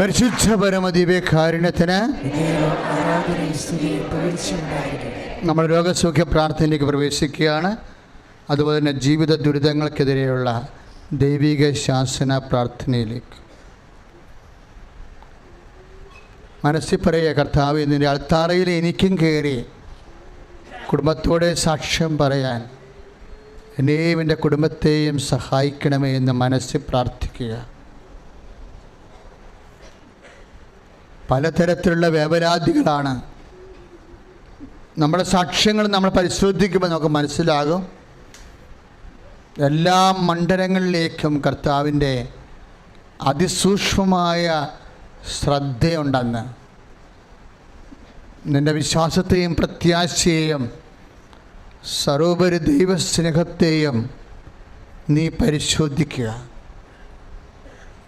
പരിശുദ്ധ പരമദിവ്യകാരുണ്യത്തിന് നമ്മൾ രോഗസൗഖ്യ പ്രാർത്ഥനയിലേക്ക് പ്രവേശിക്കുകയാണ്. അതുപോലെ തന്നെ ജീവിത ദുരിതങ്ങൾക്കെതിരെയുള്ള ദൈവിക ശാസന പ്രാർത്ഥനയിലേക്ക്. മനസ്സിൽ പറയുക കർത്താവ് നിന്റെ അൾത്താറയിൽ എനിക്കും കയറി കുടുംബത്തോടെ സാക്ഷ്യം പറയാൻ എന്നെയും എന്റെ കുടുംബത്തെയും സഹായിക്കണമേ എന്ന് മനസ്സിൽ പ്രാർത്ഥിക്കുക. പലതരത്തിലുള്ള വേവലാതികളാണ് നമ്മുടെ സാക്ഷ്യങ്ങൾ നമ്മൾ പരിശോധിക്കുമ്പോൾ നമുക്ക് മനസ്സിലാകും. എല്ലാ മണ്ഡലങ്ങളിലേക്കും കർത്താവിന്റെ അതിസൂക്ഷ്മമായ ശ്രദ്ധയുണ്ടെന്ന്. നിന്റെ വിശ്വാസത്തെയും പ്രത്യാശയെയും സർവോപരി ദൈവസ്നേഹത്തെയും നീ പരിശോധിക്കുക.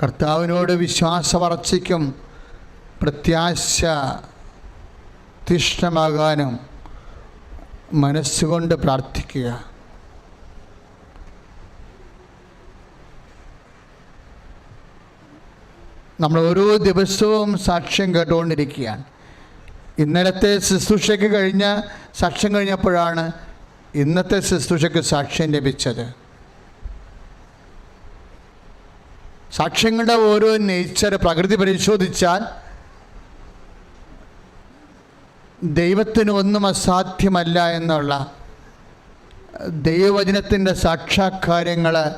കർത്താവിനോട് വിശ്വാസവളർച്ചയ്ക്കും പ്രത്യാശ തീഷ്ണമാകാനും മനസ്സുകൊണ്ട് പ്രാർത്ഥിക്കുക. നമ്മൾ ഓരോ ദിവസവും സാക്ഷ്യം കേട്ടുകൊണ്ടിരിക്കുകയാണ്. ഇന്നലത്തെ ശുശ്രൂഷയ്ക്ക് കഴിഞ്ഞ സാക്ഷ്യം കഴിഞ്ഞപ്പോഴാണ് ഇന്നത്തെ ശുശ്രൂഷയ്ക്ക് സാക്ഷ്യം ലഭിച്ചത്. സാക്ഷ്യങ്ങളുടെ ഓരോ നേച്ചർ പ്രകൃതി പരിശോധിച്ചാൽ ദൈവത്തിന് ഒന്നും അസാധ്യമല്ല എന്നുള്ള ദൈവവചനത്തിന്റെ സാക്ഷാത്കാര്യങ്ങൾ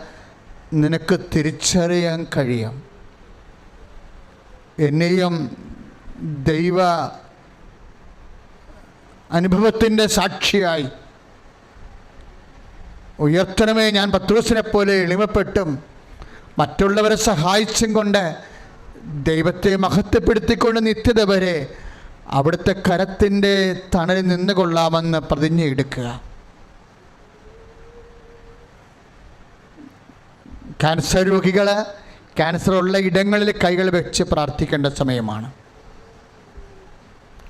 നിനക്ക് തിരിച്ചറിയാൻ കഴിയും. എന്നെയും ദൈവ അനുഭവത്തിന്റെ സാക്ഷിയായി ഉയർത്തണമേ ഞാൻ പത്രോസിനെ പോലെ എളിമപ്പെട്ടും മറ്റുള്ളവരെ സഹായിച്ചും കൊണ്ട് ദൈവത്തെ മഹത്വപ്പെടുത്തിക്കൊണ്ട് നിത്യത വരെ അവിടുത്തെ കരത്തിന്റെ തണലിൽ നിന്ന് കൊള്ളാമെന്ന് പ്രതിജ്ഞ എടുക്കുക. ക്യാൻസർ രോഗികൾ ക്യാൻസർ ഉള്ള ഇടങ്ങളിൽ കൈകൾ വെച്ച് പ്രാർത്ഥിക്കേണ്ട സമയമാണ്.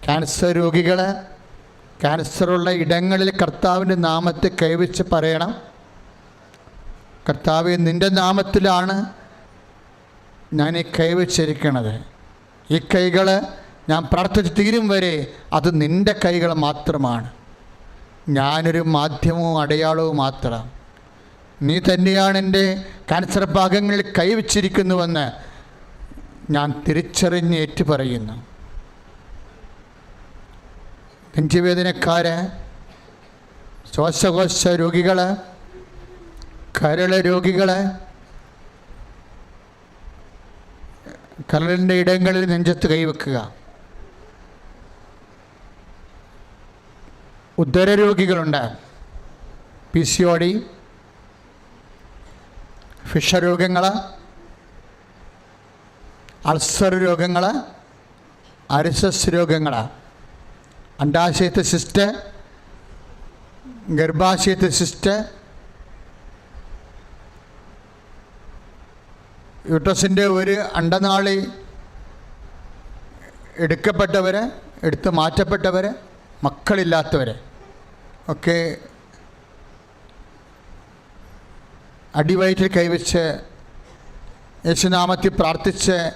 ക്യാൻസർ രോഗികൾ ക്യാൻസറുള്ള ഇടങ്ങളിൽ കർത്താവിന്റെ നാമത്തെ കൈവച്ച് പറയണം. കർത്താവ് നിന്റെ നാമത്തിലാണ് ഞാൻ ഈ കൈവച്ചിരിക്കണത് ഈ കൈകൾ ഞാൻ പ്രാർത്ഥിച്ച് തീരും വരെ അത് നിന്റെ കൈകൾ മാത്രമാണ്. ഞാനൊരു മാധ്യമവും അടയാളവും മാത്രം. നീ തന്നെയാണ് എന്റെ ക്യാൻസർ ഭാഗങ്ങളിൽ കൈവച്ചിരിക്കുന്നുവെന്ന് ഞാൻ തിരിച്ചറിഞ്ഞ് ഏറ്റു പറയുന്നു നെഞ്ചുവേദനക്കാര് ശ്വാസകോശ രോഗികൾ കരള രോഗികൾ കരളിന്റെ ഇടങ്ങളിൽ നെഞ്ചത്ത് കൈവെക്കുക. ഉദര രോഗികളുണ്ട് P C O D fissure രോഗങ്ങൾ അൾസർ രോഗങ്ങൾ അരിസസ് രോഗങ്ങൾ അണ്ടാശയത്തെ സിസ്റ്റ് ഗർഭാശയത്തെ സിസ്റ്റ് യൂട്രസിന്റെ ഒരു അണ്ടനാളി എടുക്കപ്പെട്ടവർ എടുത്ത് മാറ്റപ്പെട്ടവർ മക്കളില്ലാത്തവർ ഒക്കെ അടിവയറ്റിൽ കൈവച്ച് യേശുനാമത്തിൽ പ്രാർത്ഥിച്ച്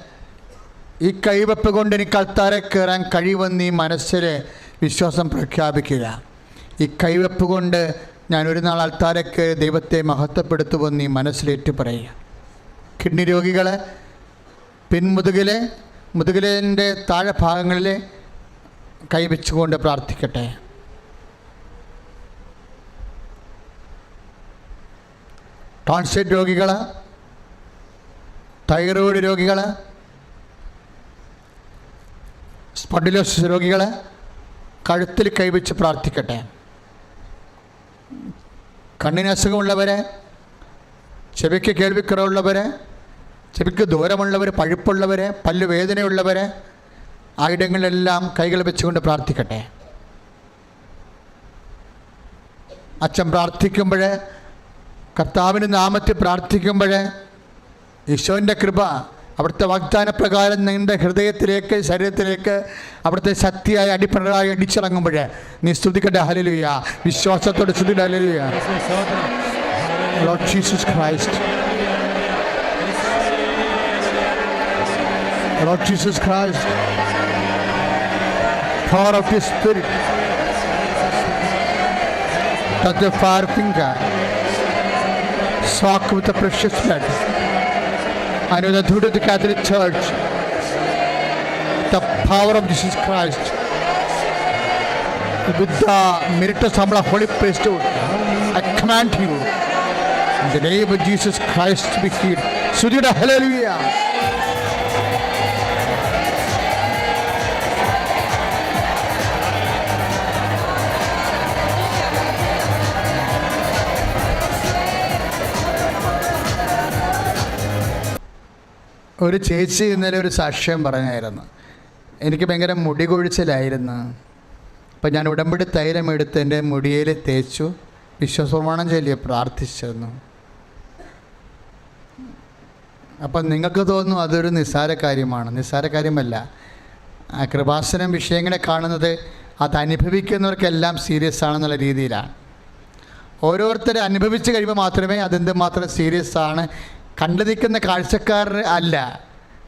ഈ കൈവപ്പ് കൊണ്ട് എനിക്ക് അൾത്താരെ കയറാൻ കഴിവെന്ന് ഈ മനസ്സിൽ വിശ്വാസം പ്രഖ്യാപിക്കുക. ഈ കൈവപ്പ് കൊണ്ട് ഞാൻ ഒരു നാൾ അൾത്താരക്ക് ദൈവത്തെ മഹത്വപ്പെടുത്തുമെന്ന് ഈ മനസ്സിലേറ്റ് പറയുക കിഡ്നി രോഗികളെ പിൻമുതുകിലെ മുതുകിലിന്റെ താഴെ ഭാഗങ്ങളിൽ കൈവച്ചുകൊണ്ട് പ്രാർത്ഥിക്കട്ടെ. ടോൺസൈറ്റ് രോഗികൾ തൈറോയിഡ് രോഗികൾ സ്പോണ്ടിലോസിസ് രോഗികൾ കഴുത്തിൽ കൈവച്ച് പ്രാർത്ഥിക്കട്ടെ. കണ്ണിന് അസുഖമുള്ളവർ ചെവിക്ക് കേൾവിക്കുറവുള്ളവർ ചെവിക്ക് ദൂരമുള്ളവർ പഴുപ്പുള്ളവർ പല്ല് വേദനയുള്ളവർ ആ ഇടങ്ങളിലെല്ലാം കൈകൾ വെച്ചുകൊണ്ട് പ്രാർത്ഥിക്കട്ടെ. അച്ഛൻ പ്രാർത്ഥിക്കുമ്പോൾ കർത്താവിന്റെ നാമത്തിൽ പ്രാർത്ഥിക്കുമ്പോൾ ഈശോന്റെ കൃപ അവിടുത്തെ വാഗ്ദാന പ്രകാരം ഹൃദയത്തിലേക്ക് ശരീരത്തിലേക്ക് അവിടുത്തെ ശക്തിയായ അടിപ്പിണറായി അടിച്ചിറങ്ങുമ്പോൾ നീ സ്തുതിക്കട്ടെ. ഹലലുയ വിശ്വാസത്തോടെ സ്തുതി hallelujah Jesus Christ Jesus Christ, power of His Spirit, touch the fire finger, soak with the precious blood. I know the truth of the Catholic Church, the power of Jesus Christ, with the merit of Samla Holy Priesthood, I command you, in the name of Jesus Christ, to be healed. Sudhira, hallelujah. ഒരു ചേച്ചി ഇന്നലെ ഒരു സാക്ഷ്യം പറഞ്ഞായിരുന്നു. എനിക്ക് ഭയങ്കര മുടി കൊഴിച്ചിലായിരുന്നു. അപ്പം ഞാൻ ഉടമ്പടി തൈലം എടുത്ത് എന്റെ മുടിയിൽ തേച്ചു. വിശ്വപ്രമാണം ചൊല്ലി പ്രാർത്ഥിച്ചിരുന്നു. അപ്പം നിങ്ങൾക്ക് തോന്നുന്നു അതൊരു നിസ്സാര കാര്യമാണ്. നിസ്സാര കാര്യമല്ല. കൃപാസനം വിഷയങ്ങളെ കാണുന്നത് അത് അനുഭവിക്കുന്നവർക്കെല്ലാം സീരിയസ് ആണെന്നുള്ള രീതിയിലാണ്. ഓരോരുത്തരെ അനുഭവിച്ച് കഴിയുമ്പോൾ മാത്രമേ അതെന്ത് മാത്രം സീരിയസ് ആണ് കണ്ടു നിൽക്കുന്ന കാഴ്ചക്കാർ അല്ല.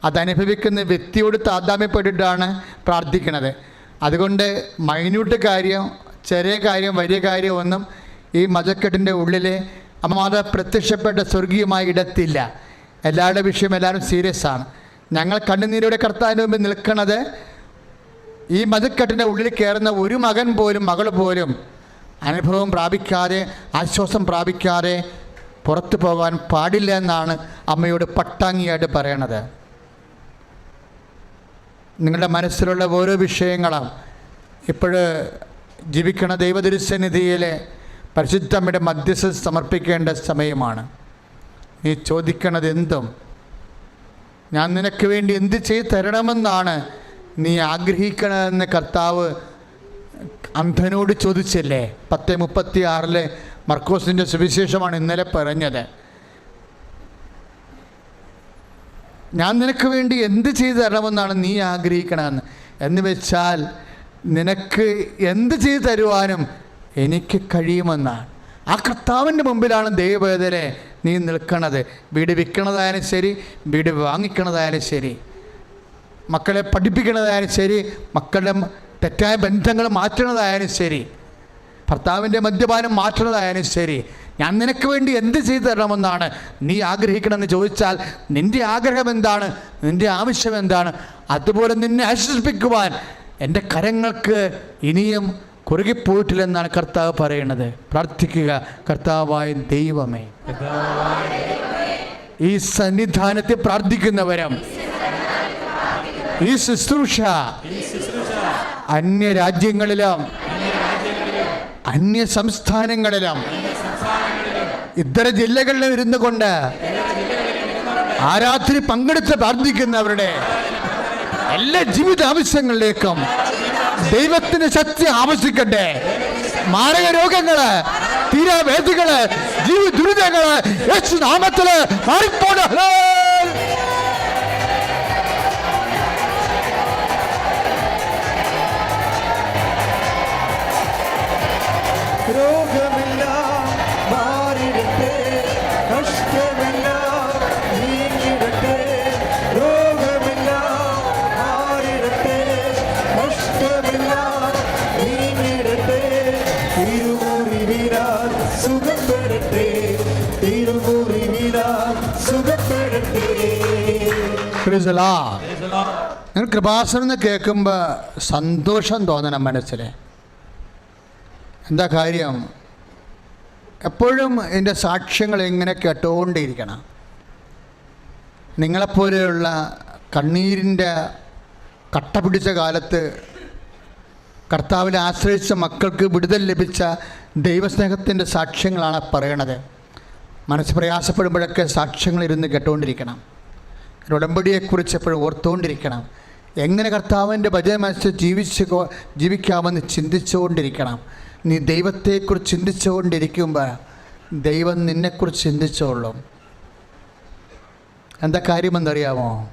അതനുഭവിക്കുന്ന വ്യക്തിയോട് താതാമ്യപ്പെട്ടിട്ടാണ് പ്രാർത്ഥിക്കുന്നത് അതുകൊണ്ട് മൈന്യൂട്ട് കാര്യം ചെറിയ കാര്യം വലിയ കാര്യം ഒന്നും ഈ മതക്കെട്ടിന്റെ ഉള്ളിൽ അമ്മാത പ്രത്യക്ഷപ്പെട്ട സ്വർഗീയമായ ഇടത്തില്ല. എല്ലാവരുടെ വിഷയം എല്ലാവരും സീരിയസ് ആണ്. ഞങ്ങൾ കണ്ണുനീരോടെ കർത്താവിന് മുമ്പിൽ നിൽക്കുന്നത് ഈ മതക്കെട്ടിന്റെ ഉള്ളിൽ കയറുന്ന ഒരു മകൻ പോലും മകൾ പോലും അനുഭവം പ്രാപിക്കാതെ ആശ്വാസം പ്രാപിക്കാതെ പുറത്തു പോകാൻ പാടില്ല എന്നാണ് അമ്മയോട് പട്ടാങ്ങിയായിട്ട് പറയണത്. നിങ്ങളുടെ മനസ്സിലുള്ള ഓരോ വിഷയങ്ങളും. ഇപ്പോൾ ജീവിക്കണ ദൈവദുരുസന്നിധിയിലെ പരിശുദ്ധമ്മയുടെ മധ്യസ്ഥ സമർപ്പിക്കേണ്ട സമയമാണ്. നീ ചോദിക്കണത് എന്തും. ഞാൻ നിനക്ക് വേണ്ടി എന്ത് ചെയ്ത് തരണമെന്നാണ് നീ ആഗ്രഹിക്കണമെന്ന് കർത്താവ് അന്ധനോട് ചോദിച്ചല്ലേ? പത്ത് മുപ്പത്തി ആറിലെ മർക്കോസിന്റെ സുവിശേഷമാണ് ഇന്നലെ പറഞ്ഞത്. ഞാൻ നിനക്ക് വേണ്ടി എന്ത് ചെയ്തു തരണമെന്നാണ് നീ ആഗ്രഹിക്കണമെന്ന് എന്ന് വെച്ചാൽ നിനക്ക് എന്ത് ചെയ്തു തരുവാനും എനിക്ക് കഴിയുമെന്നാണ്. ആ കർത്താവിന്റെ മുമ്പിലാണ് ദൈവവേദനെ നീ നിൽക്കണത്. വീട് വിൽക്കണതായാലും ശരി വീട് വാങ്ങിക്കണതായാലും ശരി. മക്കളെ പഠിപ്പിക്കണതായാലും ശരി മക്കളുടെ തെറ്റായ ബന്ധങ്ങൾ മാറ്റണതായാലും ശരി. ഭർത്താവിന്റെ മദ്യപാനം മാറ്റണതായാലും ശരി. ഞാൻ നിനക്ക് വേണ്ടി എന്ത് ചെയ്തു തരണമെന്നാണ് നീ ആഗ്രഹിക്കണമെന്ന് ചോദിച്ചാൽ നിന്റെ ആഗ്രഹം എന്താണ്? നിന്റെ ആവശ്യം എന്താണ്? അതുപോലെ നിന്നെ ആശ്വസിപ്പിക്കുവാൻ എന്റെ കരങ്ങൾക്ക് ഇനിയും കുറുകിപ്പോയിട്ടില്ലെന്നാണ് കർത്താവ് പറയുന്നത്. പ്രാർത്ഥിക്കുക കർത്താവായ ദൈവമേ ഈ സന്നിധാനത്തെ പ്രാർത്ഥിക്കുന്നവരും ഈ ശുശ്രൂഷ അന്യ രാജ്യങ്ങളിലും അന്യ സംസ്ഥാനങ്ങളിലും ഇതര ജില്ലകളിലും ഇരുന്നു കൊണ്ട് ആരാധന പങ്കെടുത്ത് പ്രാർത്ഥിക്കുന്നവരുടെ എല്ലാ ജീവിത ആവശ്യങ്ങളിലേക്കും ദൈവത്തിന് ശക്തി ആവശ്യിക്കട്ടെ. മാരക രോഗങ്ങൾ തീരാവേദികൾ ജീവി ദുരിതങ്ങൾ യേശു നാമത്തിൽ മാറിപ്പോണ രോഗമെല്ലാം മാറിടട്ടെ കഷ്ടമെല്ലാം നീങ്ങിടട്ടെ രോഗമെല്ലാം മാറിടട്ടെ കഷ്ടമെല്ലാം നീങ്ങിടട്ടെ തിരുമുറിവിനാൽ സുഖപ്പെടട്ടെ തിരുമുറിവിനാൽ സുഖപ്പെടട്ടെ. നിങ്ങൾ കൃപാസനം എന്ന് കേൾക്കുമ്പോൾ സന്തോഷം തോന്നണം മനസ്സിൽ എന്താ കാര്യം? എപ്പോഴും എന്റെ സാക്ഷ്യങ്ങൾ എങ്ങനെ കേട്ടുകൊണ്ടിരിക്കണം നിങ്ങളെപ്പോലെയുള്ള കണ്ണീരിന്റെ കട്ട പിടിച്ച കാലത്ത് കർത്താവിനെ ആശ്രയിച്ച മക്കൾക്ക് വിടുതൽ ലഭിച്ച ദൈവസ്നേഹത്തിന്റെ സാക്ഷ്യങ്ങളാണ് പറയണത്. മനസ്സ് പ്രയാസപ്പെടുമ്പോഴൊക്കെ സാക്ഷ്യങ്ങൾ ഇരുന്ന് കേട്ടുകൊണ്ടിരിക്കണം ഉടമ്പടിയെക്കുറിച്ച് എപ്പോഴും ഓർത്തുകൊണ്ടിരിക്കണം എങ്ങനെ കർത്താവിന്റെ ഭജനമനുസരിച്ച് ജീവിച്ച് ജീവിക്കാമെന്ന് ചിന്തിച്ചുകൊണ്ടിരിക്കണം നീ ദൈവത്തെക്കുറിച്ച് ചിന്തിച്ചുകൊണ്ടിരിക്കുമ്പോൾ ദൈവം നിന്നെക്കുറിച്ച് ചിന്തിച്ചോളും. എന്താ കാര്യമെന്നറിയാമോ?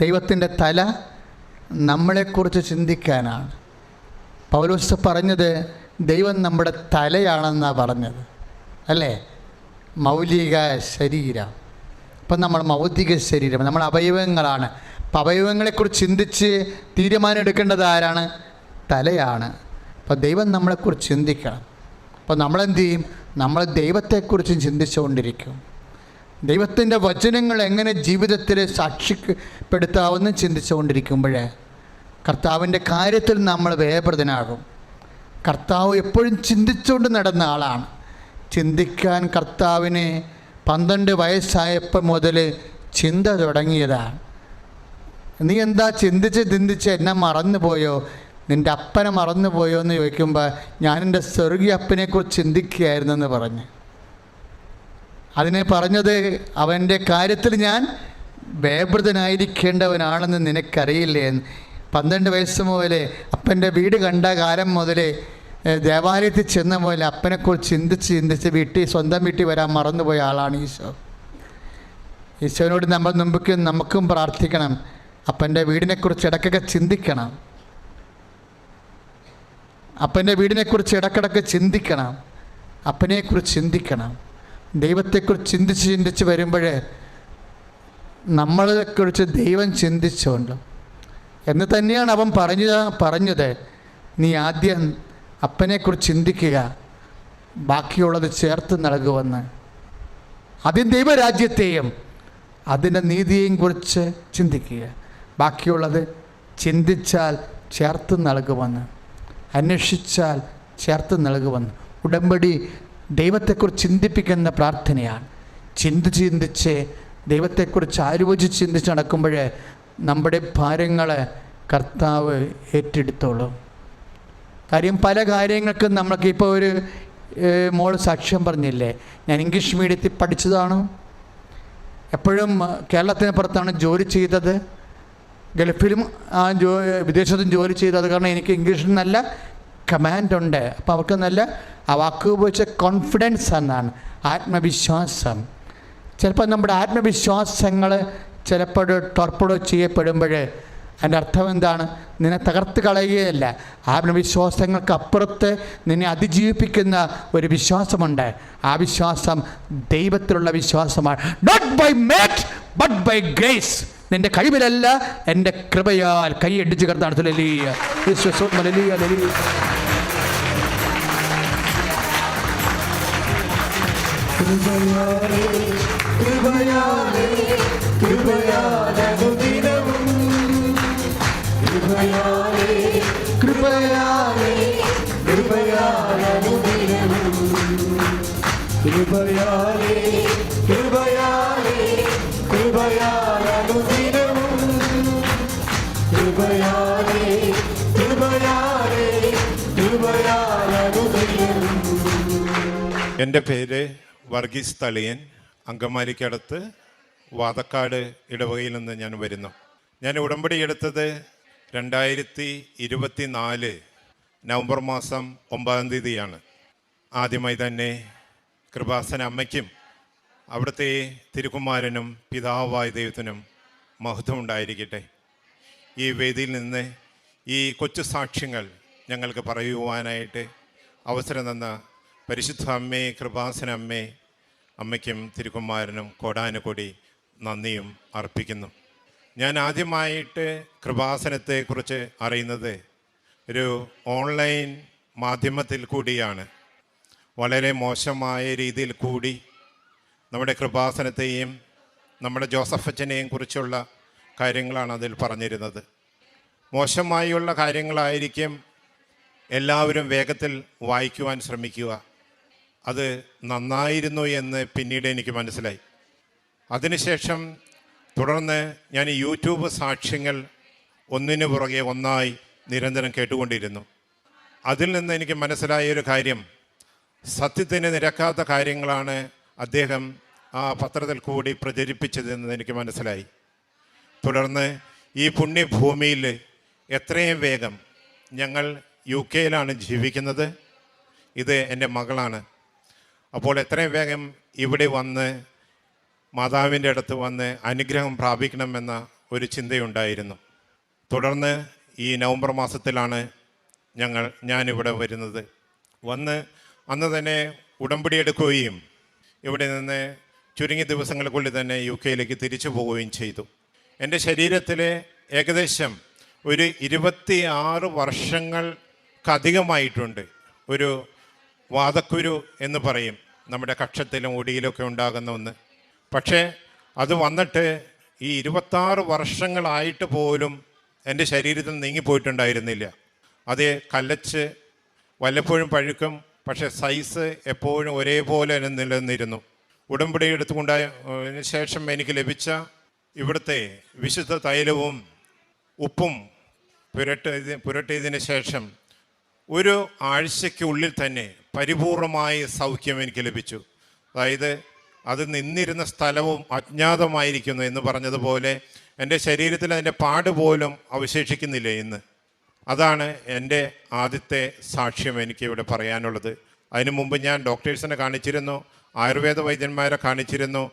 ദൈവത്തിന്റെ തല നമ്മളെക്കുറിച്ച് ചിന്തിക്കാനാണ് പൗലോസ് പറഞ്ഞത് ദൈവം നമ്മുടെ തലയാണെന്നാണ് പറഞ്ഞത്. അല്ലേ? മൗലിക ശരീരം. ഇപ്പം നമ്മൾ മൗതിക ശരീരം നമ്മൾ അവയവങ്ങളാണ്. അപ്പം അവയവങ്ങളെക്കുറിച്ച് ചിന്തിച്ച് തീരുമാനം എടുക്കേണ്ടത് ആരാണ്? തലയാണ്. അപ്പോൾ ദൈവം നമ്മളെക്കുറിച്ച് ചിന്തിക്കണം. അപ്പോൾ നമ്മളെന്ത് ചെയ്യും നമ്മൾ ദൈവത്തെക്കുറിച്ചും ചിന്തിച്ചുകൊണ്ടിരിക്കും. ദൈവത്തിന്റെ വചനങ്ങൾ എങ്ങനെ ജീവിതത്തിൽ സാക്ഷിപ്പെടുത്താവുന്ന ചിന്തിച്ചുകൊണ്ടിരിക്കുമ്പോൾ കർത്താവിന്റെ കാര്യത്തിൽ നമ്മൾ വേപ്രതനാകും കർത്താവ് എപ്പോഴും ചിന്തിച്ചുകൊണ്ട് നടന്ന ആളാണ്. ചിന്തിക്കാൻ കർത്താവിന് പന്ത്രണ്ട് വയസ്സായപ്പോൾ മുതൽ ചിന്ത തുടങ്ങിയതാണ്. നീ എന്താ ചിന്തിച്ച് ചിന്തിച്ച് എന്നെ മറന്നുപോയോ? നിന്റെ അപ്പനെ മറന്നു പോയോ എന്ന് ചോദിക്കുമ്പോൾ ഞാൻ എന്റെ സ്വർഗീയ അപ്പനെക്കുറിച്ച് ചിന്തിക്കുകയായിരുന്നെന്ന് പറഞ്ഞ്. അതിനെ പറഞ്ഞത് അവന്റെ കാര്യത്തിൽ ഞാൻ വേപൃതനായിരിക്കേണ്ടവനാണെന്ന് നിനക്കറിയില്ലേ? എന്ന് പന്ത്രണ്ട് വയസ്സ് മുതലേ അപ്പന്റെ വീട് കണ്ട കാലം മുതലേ ദേവാലയത്തിൽ ചെന്ന പോലെ അപ്പനെക്കുറിച്ച് ചിന്തിച്ച് ചിന്തിച്ച് വീട്ടിൽ സ്വന്തം വീട്ടിൽ വരാൻ മറന്നുപോയ ആളാണ് ഈശോ. ഈശോനോട് നമ്മൾ മുമ്പ് നമുക്കും പ്രാർത്ഥിക്കണം. അപ്പന്റെ വീടിനെക്കുറിച്ച് ഇടയ്ക്കൊക്കെ ചിന്തിക്കണം. അപ്പന്റെ വീടിനെക്കുറിച്ച് ഇടക്കിടക്ക് ചിന്തിക്കണം. അപ്പനെക്കുറിച്ച് ചിന്തിക്കണം. ദൈവത്തെക്കുറിച്ച് ചിന്തിച്ച് ചിന്തിച്ച് വരുമ്പോൾ നമ്മളെക്കുറിച്ച് ദൈവം ചിന്തിച്ചുകൊണ്ട് എന്ന് തന്നെയാണ് അവൻ പറഞ്ഞു പറഞ്ഞത്. നീ ആദ്യം അപ്പനെക്കുറിച്ച് ചിന്തിക്കുക. ബാക്കിയുള്ളത് ചേർത്ത് നൽകുമെന്ന് ആദ്യം ദൈവരാജ്യത്തെയും അതിന്റെ നീതിയെയും കുറിച്ച് ചിന്തിക്കുക. ബാക്കിയുള്ളത് ചിന്തിച്ചാൽ ചേർത്ത് നൽകുമെന്ന് അന്വേഷിച്ചാൽ ചേർത്ത് നൽകുമെന്ന്. ഉടമ്പടി ദൈവത്തെക്കുറിച്ച് ചിന്തിപ്പിക്കുന്ന പ്രാർത്ഥനയാണ്. ചിന്തിച്ച് ചിന്തിച്ച് ദൈവത്തെക്കുറിച്ച് ആലോചിച്ച് ചിന്തിച്ച് നടക്കുമ്പോൾ നമ്മുടെ ഭാരങ്ങളെ കർത്താവ് ഏറ്റെടുത്തോളും. കാര്യം പല കാര്യങ്ങൾക്കും നമ്മൾക്ക് ഇപ്പോൾ ഒരു മോൾ സാക്ഷ്യം പറഞ്ഞില്ലേ? ഞാൻ ഇംഗ്ലീഷ് മീഡിയത്തിൽ പഠിച്ചതാണോ? എപ്പോഴും കേരളത്തിന് പുറത്താണ് ജോലി ചെയ്തത്. ഗൾഫിലും ആ ജോ വിദേശത്തും ജോലി ചെയ്തത് കാരണം എനിക്ക് ഇംഗ്ലീഷിൽ നല്ല കമാൻഡ് ഉണ്ട്. അപ്പോൾ അവർക്ക് നല്ല ആ വാക്ക് ഉപയോഗിച്ച കോൺഫിഡൻസ് എന്നാണ് ആത്മവിശ്വാസം. ചിലപ്പോൾ നമ്മുടെ ആത്മവിശ്വാസങ്ങൾ ചിലപ്പോൾ ടോർപ്പഡോ ചെയ്യപ്പെടുമ്പോൾ അതിന്റെ അർത്ഥം എന്താണ്? നിന്നെ തകർത്ത് കളയുകയല്ല. ആത്മവിശ്വാസങ്ങൾക്ക് അപ്പുറത്ത് നിന്നെ അതിജീവിപ്പിക്കുന്ന ഒരു വിശ്വാസമുണ്ട്. ആ വിശ്വാസം ദൈവത്തിലുള്ള വിശ്വാസമാണ്. Not by might but by grace നിന്റെ കഴിവിലല്ല എന്റെ കൃപയാൽ. കൈ അടിച്ച് കർത്താണ് ലലിയ ലലിയ ലലിയ കൃപയാലേ കൃപയാലേ കൃപയാലേ. കൃപയാലേ കൃപയാലേ കൃപയാലേ കൃപയാലേ കൃപയാലേ എന്റെ പേര് വർഗീസ് തളിയൻ. അങ്കമാലിക്കടുത്ത് വാതക്കാട് ഇടവകയിൽ നിന്ന് ഞാൻ വരുന്നു. ഞാൻ ഉടമ്പടി എടുത്തത് രണ്ടായിരത്തി ഇരുപത്തി നാല് നവംബർ മാസം ഒമ്പതാം തീയതിയാണ്. ആദ്യമായി തന്നെ കൃപാസന അമ്മയ്ക്കും അവിടുത്തെ തിരുക്കുമാരനും പിതാവായ ദൈവത്തിനും മഹത്വം ഉണ്ടായിരിക്കട്ടെ. ഈ വേദിയിൽ നിന്ന് ഈ കൊച്ചു സാക്ഷ്യങ്ങൾ ഞങ്ങൾക്ക് പറയുവാനായിട്ട് അവസരം തന്ന പരിശുദ്ധ അമ്മേ കൃപാസന അമ്മേ അമ്മയ്ക്കും തിരുക്കുമാരനും കോടാനുകൂടി നന്ദിയും അർപ്പിക്കുന്നു. ഞാൻ ആദ്യമായിട്ട് കൃപാസനത്തെക്കുറിച്ച് അറിയുന്നത് ഒരു ഓൺലൈൻ മാധ്യമത്തിൽ കൂടിയാണ്. വളരെ മോശമായ രീതിയിൽ കൂടി നമ്മുടെ കൃപാസനത്തെയും നമ്മുടെ ജോസഫ് അച്ഛനെയും കുറിച്ചുള്ള കാര്യങ്ങളാണ് അതിൽ പറഞ്ഞിരുന്നത്. മോശമായുള്ള കാര്യങ്ങളായിരിക്കും എല്ലാവരും വേഗത്തിൽ വായിക്കുവാൻ ശ്രമിക്കുക. അത് നന്നായിരുന്നു എന്ന് പിന്നീട് എനിക്ക് മനസ്സിലായി. അതിനുശേഷം തുടർന്ന് ഞാൻ ഈ യൂട്യൂബ് സാക്ഷ്യങ്ങൾ ഒന്നിനു പുറകെ ഒന്നായി നിരന്തരം കേട്ടുകൊണ്ടിരുന്നു. അതിൽ നിന്ന് എനിക്ക് മനസ്സിലായ ഒരു കാര്യം. സത്യത്തിന് നിരക്കാത്ത കാര്യങ്ങളാണ് അദ്ദേഹം ആ പത്രത്തിൽ കൂടി പ്രചരിപ്പിച്ചതെന്ന് എനിക്ക് മനസ്സിലായി. തുടർന്ന് ഈ പുണ്യഭൂമിയിൽ എത്രയും വേഗം ഞങ്ങൾ യു കെയിലാണ് ജീവിക്കുന്നത്. ഇത് എന്റെ മകളാണ്. അപ്പോൾ എത്രയും വേഗം ഇവിടെ വന്ന് മാതാവിന്റെ അടുത്ത് വന്ന് അനുഗ്രഹം പ്രാപിക്കണമെന്ന ഒരു ചിന്തയുണ്ടായിരുന്നു. തുടർന്ന് ഈ നവംബർ മാസത്തിലാണ് ഞങ്ങൾ ഞാനിവിടെ വരുന്നത്. വന്ന് അന്ന് തന്നെ ഉടമ്പടി എടുക്കുകയും ഇവിടെ നിന്ന് ചുരുങ്ങിയ ദിവസങ്ങൾക്കുള്ളിൽ തന്നെ യു കെയിലേക്ക് തിരിച്ചു പോവുകയും ചെയ്തു. എന്റെ ശരീരത്തിൽ ഏകദേശം ഒരു ഇരുപത്തി ആറ് വർഷങ്ങൾക്കധികമായിട്ടുണ്ട്. ഒരു വാതക്കുരു എന്ന് പറയും. നമ്മുടെ കക്ഷത്തിലും ഒടിയിലൊക്കെ ഉണ്ടാകുന്ന ഒന്ന്. പക്ഷേ അത് വന്നിട്ട് ഈ ഇരുപത്താറ് വർഷങ്ങളായിട്ട് പോലും എന്റെ ശരീരത്തിൽ നീങ്ങിപ്പോയിട്ടുണ്ടായിരുന്നില്ല. അത് കല്ലച്ച് വല്ലപ്പോഴും പഴുക്കും പക്ഷേ സൈസ് എപ്പോഴും ഒരേപോലെ തന്നെ നിലനിന്നിരുന്നു. ഉടമ്പടി എടുത്തുകൊണ്ടായ അതിന് ശേഷം എനിക്ക് ലഭിച്ച ഇവിടുത്തെ വിശുദ്ധ തൈലവും ഉപ്പും പുരട്ടിയത് പുരട്ടിയതിന് ശേഷം ഒരു ആഴ്ചയ്ക്കുള്ളിൽ തന്നെ പരിപൂർണമായ സൗഖ്യം എനിക്ക് ലഭിച്ചു. അതായത് അത് നിന്നിരുന്ന സ്ഥലവും അജ്ഞാതമായിരിക്കുന്നു എന്ന് പറഞ്ഞതുപോലെ എന്റെ ശരീരത്തിൽ അതിന്റെ പാട് പോലും അവശേഷിക്കുന്നില്ല ഇന്ന്. അതാണ് എന്റെ ആദ്യത്തെ സാക്ഷ്യം എനിക്ക് ഇവിടെ പറയാനുള്ളത്. അതിനു മുമ്പ് ഞാൻ ഡോക്ടേഴ്സിനെ കാണിച്ചിരുന്നു ആയുർവേദ വൈദ്യന്മാരെ കാണിച്ചിരുന്നു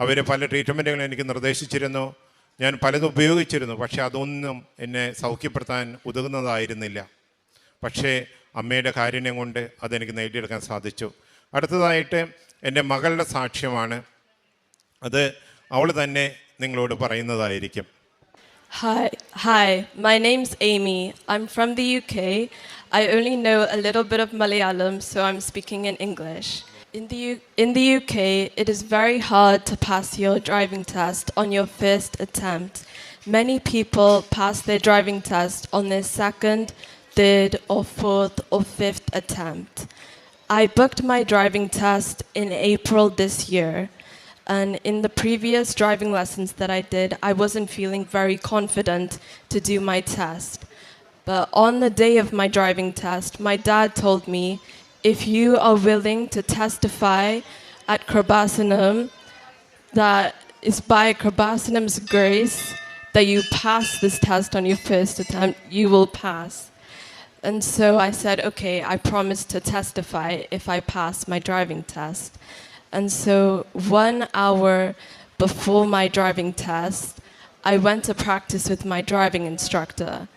അവർ പല ട്രീറ്റ്മെന്റുകൾ എനിക്ക് നിർദ്ദേശിച്ചിരുന്നു. ഞാൻ പലതും ഉപയോഗിച്ചിരുന്നു പക്ഷേ അതൊന്നും എന്നെ സൗഖ്യപ്പെടുത്താൻ ഉതകുന്നതായിരുന്നില്ല. പക്ഷേ അമ്മയുടെ കാരുണ്യം കൊണ്ട് അതെനിക്ക് നേടിയെടുക്കാൻ സാധിച്ചു. അടുത്തതായിട്ട് എൻ്റെ മകളുടെ സാക്ഷ്യമാണ് അത് അവൾ തന്നെ നിങ്ങളോട് പറയുന്നതായിരിക്കും Hi, hi. My name's Amy. I'm from the UK. I only know a little bit of Malayalam, so I'm speaking in English. In the, U- in the UK, it is very hard to pass your driving test on your first attempt. Many people pass their driving test on their second, third, or fourth, or fifth attempt. I booked my driving test in April this year. And in the previous driving lessons that I did, I wasn't feeling very confident to do my test. But on the day of my driving test, my dad told me if you are willing to testify at Karbasanam, that it's by Karbasanam's grace that you pass this test on your first attempt, you will pass. And so I said, okay, I promise to testify if I pass my driving test. And so one hour before my driving test, I went to practice with my driving instructor.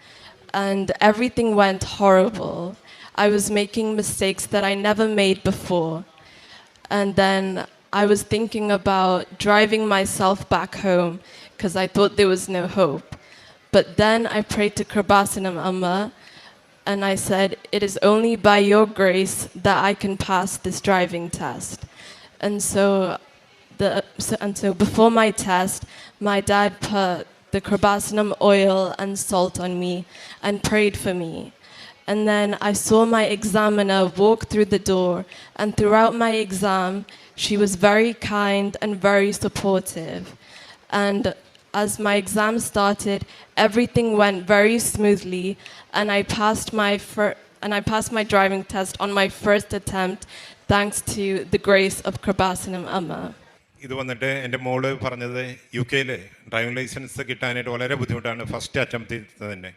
And everything went horrible. I was making mistakes that I never made before. And then I was thinking about driving myself back home because I thought there was no hope. But then I prayed to Kirbasanam Amma and I said, It is only by your grace that I can pass this driving test. And so, the, so, and so before my test, my dad put the Kirbasanam oil and salt on me and prayed for me. And then I saw my examiner walk through the door, and throughout my exam, she was very kind and very supportive. And as my exam started, everything went very smoothly, and I passed my fir- and I passed my driving test on my first attempt, thanks to the grace of Krabasanam Amma. ഇത് വന്നിട്ട് എന്റെ മോൾ പറഞ്ഞത് U കെയിൽ driving licence കിട്ടാനായിട്ട് വളരെ ബുദ്ധിമുട്ടാണ് first attempt തന്നെ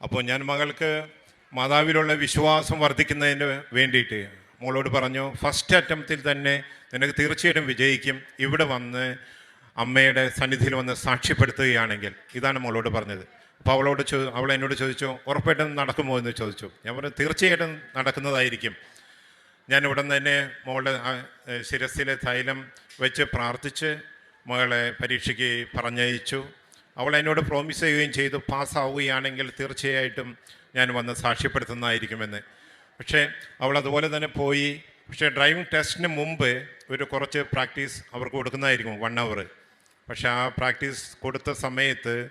അപ്പോൾ ഞാൻ മകൾക്ക് മാതാവിലുള്ള വിശ്വാസം വർദ്ധിക്കുന്നതിന് വേണ്ടിയിട്ട് മോളോട് പറഞ്ഞു ഫസ്റ്റ് അറ്റംപ്റ്റിൽ തന്നെ നിനക്ക് തീർച്ചയായിട്ടും വിജയിക്കും ഇവിടെ വന്ന് അമ്മയുടെ സന്നിധിയിൽ വന്ന് സാക്ഷ്യപ്പെടുത്തുകയാണെങ്കിൽ ഇതാണ് മോളോട് പറഞ്ഞത്. അപ്പോൾ അവളോട് ചോ അവൾ എന്നോട് ചോദിച്ചു ഉറപ്പായിട്ടും നടക്കുമോ? എന്ന് ചോദിച്ചു. ഞാൻ പറഞ്ഞു തീർച്ചയായിട്ടും നടക്കുന്നതായിരിക്കും. ഞാൻ ഉടൻ തന്നെ മോളുടെ ശിരസിലെ തൈലം വെച്ച് പ്രാർത്ഥിച്ച് മകളെ പരീക്ഷയ്ക്ക് പറഞ്ഞയച്ചു. അവൾ എന്നോട് പ്രോമിസ് ചെയ്യുകയും ചെയ്തു പാസ്സാവുകയാണെങ്കിൽ തീർച്ചയായിട്ടും ഞാൻ വന്ന് സാക്ഷ്യപ്പെടുത്തുന്നതായിരിക്കുമെന്ന്. പക്ഷേ അവൾ അതുപോലെ തന്നെ പോയി. പക്ഷേ ഡ്രൈവിംഗ് ടെസ്റ്റിന് മുമ്പ് ഒരു കുറച്ച് പ്രാക്ടീസ് അവർക്ക് കൊടുക്കുന്നതായിരിക്കും വൺ അവർ പക്ഷേ ആ പ്രാക്ടീസ് കൊടുത്ത സമയത്ത്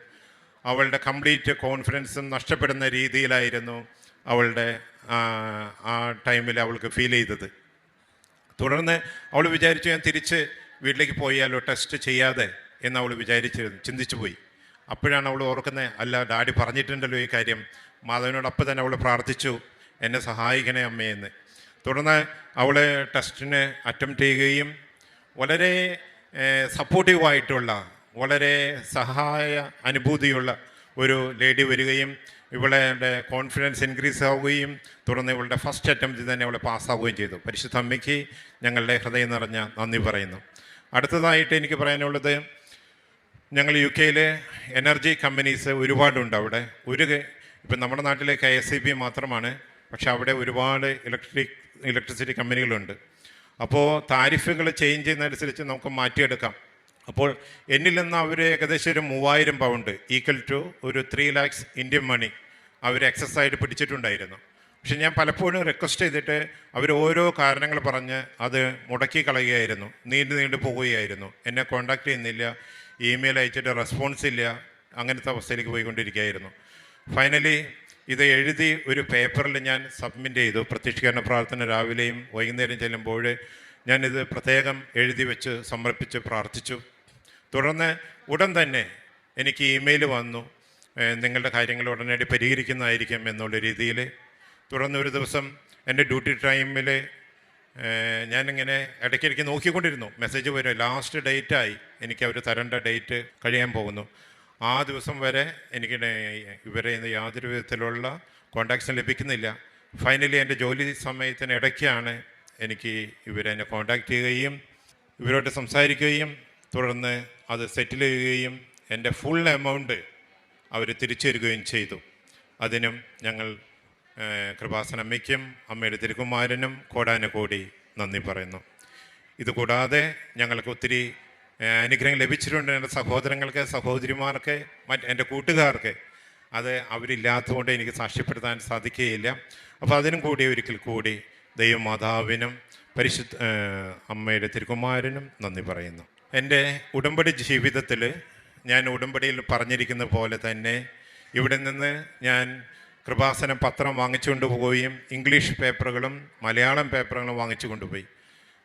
അവളുടെ കംപ്ലീറ്റ് കോൺഫിഡൻസും നഷ്ടപ്പെടുന്ന രീതിയിലായിരുന്നു അവളുടെ ആ, ടൈമിൽ അവൾക്ക് ഫീൽ ചെയ്തത്. തുടർന്ന് അവൾ വിചാരിച്ചു ഞാൻ തിരിച്ച് വീട്ടിലേക്ക് പോയാലോ ടെസ്റ്റ് ചെയ്യാതെ എന്ന് അവൾ വിചാരിച്ചിരുന്നു ചിന്തിച്ചു പോയി. അപ്പോഴാണ് അവൾ ഓർക്കുന്നത് അല്ല ഡാഡി പറഞ്ഞിട്ടുണ്ടല്ലോ ഈ കാര്യം. മാധവനോട് അപ്പം തന്നെ അവൾ പ്രാർത്ഥിച്ചു. എന്നെ സഹായിക്കണേ അമ്മയെന്ന് തുടർന്ന് അവൾ ടെസ്റ്റിന് അറ്റംപ്റ്റ് ചെയ്യുകയും വളരെ സപ്പോർട്ടീവായിട്ടുള്ള വളരെ സഹായ അനുഭൂതിയുള്ള ഒരു ലേഡി വരികയും ഇവളുടെ കോൺഫിഡൻസ് ഇൻക്രീസ് ആവുകയും തുടർന്ന് ഇവളുടെ ഫസ്റ്റ് അറ്റംപ്റ്റിൽ തന്നെ അവളെ പാസ്സാവുകയും ചെയ്തു. പരിശുദ്ധ അമ്മയ്ക്ക് ഞങ്ങളുടെ ഹൃദയം നിറഞ്ഞ നന്ദി പറയുന്നു. അടുത്തതായിട്ട് എനിക്ക് പറയാനുള്ളത് ഞങ്ങൾ യു കെയിൽ എനർജി കമ്പനീസ് ഒരുപാടുണ്ട് അവിടെ. ഒരു ഇപ്പം നമ്മുടെ നാട്ടിലെ കെ എസ് സി ബി മാത്രമാണ് പക്ഷെ അവിടെ ഒരുപാട് ഇലക്ട്രിക് ഇലക്ട്രിസിറ്റി കമ്പനികളുണ്ട് അപ്പോൾ താരിഫുകൾ ചേഞ്ച് ചെയ്യുന്നതനുസരിച്ച് നമുക്ക് മാറ്റിയെടുക്കാം. അപ്പോൾ എന്നിൽ നിന്ന് അവർ ഏകദേശം ഒരു മൂവായിരം പൗണ്ട് ഈക്വൽ ടു ഒരു ത്രീ ലാക്സ് ഇന്ത്യൻ മണി അവർ എക്സസ് ആയിട്ട് പിടിച്ചിട്ടുണ്ടായിരുന്നു. പക്ഷെ ഞാൻ പലപ്പോഴും റിക്വസ്റ്റ് ചെയ്തിട്ട് അവർ ഓരോ കാരണങ്ങൾ പറഞ്ഞ് അത് മുടക്കി കളയുകയായിരുന്നു. നീണ്ടു നീണ്ടു പോവുകയായിരുന്നു എന്നെ കോണ്ടാക്ട് ചെയ്യുന്നില്ല. ഇമെയിൽ അയച്ചിട്ട് റെസ്പോൺസ് ഇല്ല. അങ്ങനത്തെ അവസ്ഥയിലേക്ക് പോയിക്കൊണ്ടിരിക്കുകയായിരുന്നു. ഫൈനലി ഇത് എഴുതി ഒരു പേപ്പറിൽ ഞാൻ സബ്മിറ്റ് ചെയ്തു. പ്രത്യക്ഷീകരണ പ്രാർത്ഥന രാവിലെയും വൈകുന്നേരം ചെല്ലുമ്പോൾ ഞാനിത് പ്രത്യേകം എഴുതി വെച്ച് സമർപ്പിച്ച് പ്രാർത്ഥിച്ചു. തുടർന്ന് ഉടൻ തന്നെ എനിക്ക് ഇമെയിൽ വന്നു. നിങ്ങളുടെ കാര്യങ്ങൾ ഉടനടി പരിഹരിക്കുന്നതായിരിക്കും എന്നുള്ള രീതിയിൽ. തുടർന്ന് ഒരു ദിവസം എന്റെ ഡ്യൂട്ടി ടൈമിൽ ഞാനിങ്ങനെ ഇടയ്ക്കിടയ്ക്ക് നോക്കിക്കൊണ്ടിരുന്നു. മെസ്സേജ് വരും. ലാസ്റ്റ് ഡേറ്റായി എനിക്ക് അവർ തരേണ്ട ഡേറ്റ് കഴിയാൻ പോകുന്നു. ആ ദിവസം വരെ എനിക്ക് ഇവരെ യാതൊരു വിധത്തിലുള്ള കോണ്ടാക്ട്സും ലഭിക്കുന്നില്ല. ഫൈനലി എന്റെ ജോലി സമയത്തിന് ഇടയ്ക്കാണ് എനിക്ക് ഇവരെന്നെ കോണ്ടാക്ട് ചെയ്യുകയും ഇവരോട് സംസാരിക്കുകയും തുടർന്ന് അത് സെറ്റിൽ ചെയ്യുകയും എന്റെ ഫുൾ എമൗണ്ട് അവർ തിരിച്ചു തരികയും ചെയ്തു. അതിനും ഞങ്ങൾ കൃപാസന കൃപാസനമ്മയ്ക്കും അമ്മയുടെ തിരുക്കുമാരനും കോടാനുകോടി നന്ദി പറയുന്നു. ഇതുകൂടാതെ ഞങ്ങൾക്ക് ഒത്തിരി അനുഗ്രഹം ലഭിച്ചിട്ടുണ്ട് എന്റെ സഹോദരങ്ങൾക്ക് സഹോദരിമാർക്ക് മറ്റ് എന്റെ കൂട്ടുകാർക്ക്. അത് അവരില്ലാത്തതുകൊണ്ട് എനിക്ക് സാക്ഷ്യപ്പെടുത്താൻ സാധിക്കുകയില്ല. അപ്പോൾ അതിനും കൂടി ഒരിക്കൽ കൂടി ദൈവമാതാവിനും പരിശുദ്ധ അമ്മയുടെ തിരുക്കുമാരനും നന്ദി പറയുന്നു. എന്റെ ഉടമ്പടി ജീവിതത്തിൽ ഞാൻ ഉടമ്പടിയിൽ പറഞ്ഞിരിക്കുന്ന പോലെ തന്നെ ഇവിടെ നിന്ന് ഞാൻ കൃപാസനം പത്രം വാങ്ങിച്ചുകൊണ്ട് പോവുകയും ഇംഗ്ലീഷ് പേപ്പറുകളും മലയാളം പേപ്പറുകളും വാങ്ങിച്ചു കൊണ്ടുപോയി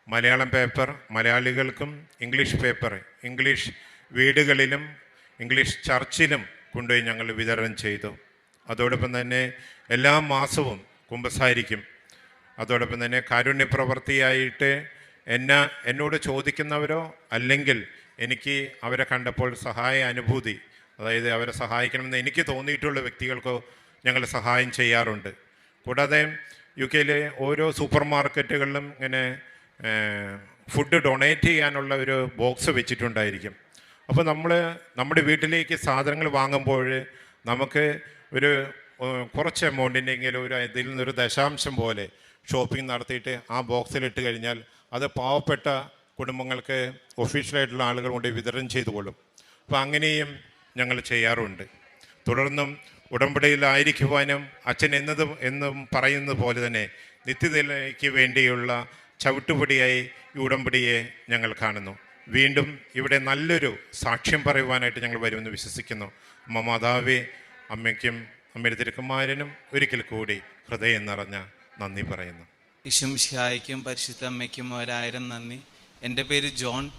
മലയാളം പേപ്പർ മലയാളികൾക്കും ഇംഗ്ലീഷ് പേപ്പർ ഇംഗ്ലീഷ് വീടുകളിലും ഇംഗ്ലീഷ് ചർച്ചിലും കൊണ്ടുപോയി ഞങ്ങൾ വിതരണം ചെയ്തു. അതോടൊപ്പം തന്നെ എല്ലാ മാസവും കുമ്പസാരിക്കും. അതോടൊപ്പം തന്നെ കാരുണ്യ പ്രവൃത്തിയായിട്ട് എന്നെ എന്നോട് ചോദിക്കുന്നവരോ അല്ലെങ്കിൽ എനിക്ക് അവരെ കണ്ടപ്പോൾ സഹായ അനുഭൂതി അതായത് അവരെ സഹായിക്കണമെന്ന് എനിക്ക് തോന്നിയിട്ടുള്ള വ്യക്തികൾക്കോ ഞങ്ങൾ സഹായം ചെയ്യാറുണ്ട്. കൂടാതെ യു കെയിലെ ഓരോ സൂപ്പർ മാർക്കറ്റുകളിലും ഇങ്ങനെ ഫുഡ് ഡൊണേറ്റ് ചെയ്യാനുള്ള ഒരു ബോക്സ് വെച്ചിട്ടുണ്ടായിരിക്കും. അപ്പോൾ നമ്മൾ നമ്മുടെ വീട്ടിലേക്ക് സാധനങ്ങൾ വാങ്ങുമ്പോൾ നമുക്ക് ഒരു കുറച്ച് എമൗണ്ടിന്റെങ്കിലും ഒരു ഇതിൽ നിന്നൊരു ദശാംശം പോലെ ഷോപ്പിംഗ് നടത്തിയിട്ട് ആ ബോക്സിലിട്ട് കഴിഞ്ഞാൽ അത് പാവപ്പെട്ട കുടുംബങ്ങൾക്ക് ഒഫീഷ്യലായിട്ടുള്ള ആളുകൾ കൊണ്ട് വിതരണം ചെയ്തുകൊള്ളും അപ്പോൾ അങ്ങനെയും ഞങ്ങൾ ചെയ്യാറുണ്ട്. തുടർന്നും ഉടമ്പടിയിലായിരിക്കുവാനും അച്ഛൻ എന്നതും എന്നും പറയുന്നത് പോലെ തന്നെ നിത്യതയിലേക്ക് വേണ്ടിയുള്ള ചവിട്ടുപടിയായി ഈ ഉടമ്പടിയെ ഞങ്ങൾ കാണുന്നു. വീണ്ടും ഇവിടെ നല്ലൊരു സാക്ഷ്യം പറയുവാനായിട്ട് ഞങ്ങൾ വരുമെന്ന് വിശ്വസിക്കുന്നു. അമ്മ മാതാവേ അമ്മയ്ക്കും അമ്മയുടെ തിരുക്കുമാരനും ഒരിക്കൽ കൂടി ഹൃദയം നിറഞ്ഞ നന്ദി പറയുന്നു. ഇഷും ഷായ്ക്കും പരിശുദ്ധ അമ്മയ്ക്കും ഒരായിരം നന്ദി. എന്റെ പേര് ജോൺ.